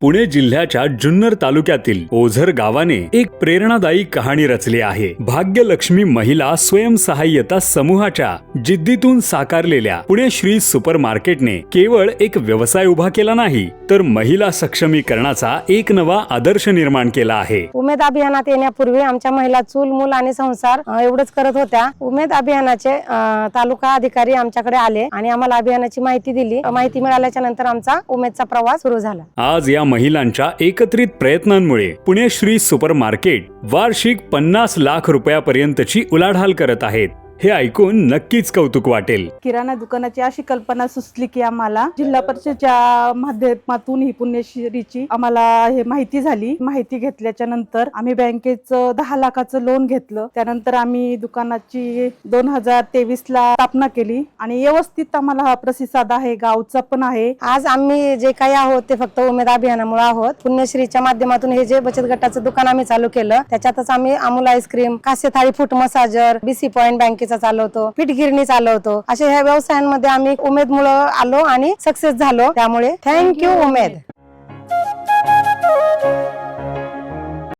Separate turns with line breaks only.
पुणे जिल्ह्याच्या जुन्नर तालुक्यातील ओझर गावाने एक प्रेरणादायी कहाणी रचली आहे. भाग्यलक्ष्मी महिला स्वयंसहाय्यता समूहाच्या जिद्दीतून साकारलेल्या पुणे श्री सुपर मार्केटने केवळ एक व्यवसाय उभा केला नाही तर महिला सक्षमीकरणाचा एक नवा आदर्श निर्माण केला आहे.
उमेद अभियानात येण्यापूर्वी आमच्या महिला चूल मूल आणि संसार एवढंच करत होत्या. उमेद अभियानाचे तालुका अधिकारी आमच्याकडे आले आणि आम्हाला अभियानाची माहिती दिली. माहिती मिळाल्याच्या नंतर आमचा उमेदचा प्रवास सुरू झाला.
आज या महिलांच्या एकत्रित प्रयत्नांमुळे पुणे श्री सुपर मार्केट वार्षिक पन्नास लाख रुपयापर्यंतची उलाढाल करत आहेत. हे ऐकून नक्कीच कौतुक वाटेल.
किराणा दुकानाची अशी कल्पना सुचली की आम्हाला जिल्हा परिषदच्या माध्यमातून ही पुण्यश्रीची आम्हाला हे माहिती झाली. माहिती घेतल्याच्या नंतर आम्ही बँकेचं दहा लाखाचं लोन घेतलं. त्यानंतर आम्ही दुकानाची दोन हजार तेवीस ला स्थापना केली आणि व्यवस्थित आम्हाला हा प्रतिसाद आहे गावचा पण आहे.
आज आम्ही जे काही आहोत ते फक्त उमेद अभियानामुळे आहोत. पुण्यश्रीच्या माध्यमातून हे जे बचत गटाचं दुकान आम्ही चालू केलं त्याच्यातच आम्ही अमूल आईस्क्रीम कास्य थाळी फूट मसाजर बीसी पॉइंट बँकेचा चालवतो पीठ गिरणी चालवतो. अशा ह्या व्यवसायांमध्ये आम्ही उमेद मुळे आलो आणि सक्सेस झालो. त्यामुळे थँक्यू उमेद.